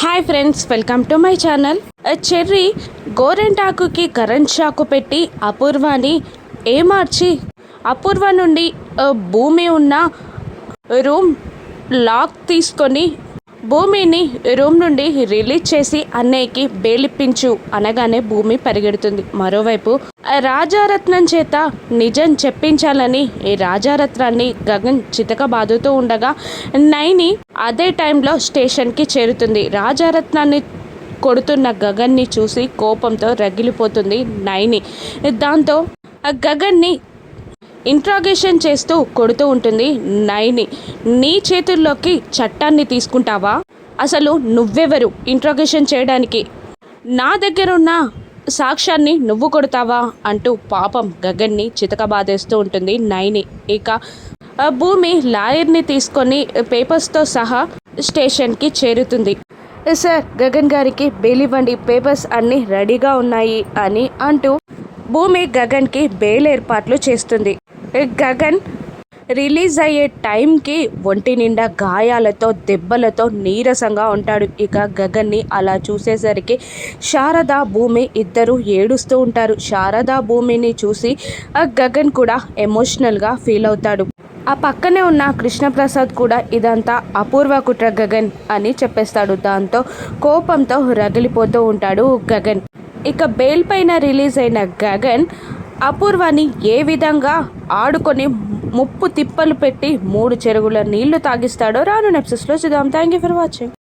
Hi friends welcome to my channel. Cherry గోరెంటాకుకి current shock పెట్టి అపూర్వాని ఏమార్చి? అపూర్వ నుండి భూమి ఉన్న రూమ్ లాక్ తీసుకొని భూమిని రూమ్ నుండి రిలీజ్ చేసి అన్నయ్యకి బేలిప్పించు అనగానే భూమి పరిగెడుతుంది. మరోవైపు రాజారత్నం చేత నిజం చెప్పించాలని ఈ రాజారత్నాన్ని గగన్ చితకబాదుతూ ఉండగా నైని అదే టైంలో స్టేషన్కి చేరుతుంది. రాజారత్నాన్ని కొడుతున్న గగన్ని చూసి కోపంతో రగిలిపోతుంది నైని. దాంతో గగన్ని ఇంట్రాగేషన్ చేస్తూ కొడుతూ ఉంటుంది నైని. నీ చేతుల్లోకి చట్టాన్ని తీసుకుంటావా? అసలు నువ్వెవరు ఇంట్రాగేషన్ చేయడానికి? నా దగ్గర ఉన్న సాక్ష్యాన్ని నువ్వు కొడతావా? అంటూ పాపం గగన్ని చితకబాదేస్తూ ఉంటుంది నైని. ఇక భూమి లాయర్ని తీసుకొని పేపర్స్తో సహా స్టేషన్కి చేరుతుంది. సార్ గగన్ గారికి బెయిల్ ఇవ్వండి పేపర్స్ అన్నీ రెడీగా ఉన్నాయి అని అంటూ భూమి గగన్కి బెయిల్ ఏర్పాట్లు చేస్తుంది. గగన్ రిలీజ్ అయ్యే టైంకి ఒంటి నిండా గాయాలతో దెబ్బలతో నీరసంగా ఉంటాడు. ఇక గగన్ని అలా చూసేసరికి శారదా భూమి ఇద్దరు ఏడుస్తూ ఉంటారు. శారదా భూమిని చూసి ఆ గగన్ కూడా ఎమోషనల్గా ఫీల్ అవుతాడు. ఆ పక్కనే ఉన్న కృష్ణప్రసాద్ కూడా ఇదంతా అపూర్వ కుట్ర గగన్ అని చెప్పేస్తాడు. దాంతో కోపంతో రగిలిపోతూ ఉంటాడు గగన్. ఇక బెయిల్ పైన రిలీజ్ అయిన గగన్ అపూర్వని ఏ విధంగా ఆడుకొని ముప్పు తిప్పలు పెట్టి మూడు చెరుగుల నీళ్ళు తాగిస్తాడో రాను నెప్సెస్లో చూద్దాం. Thank you for watching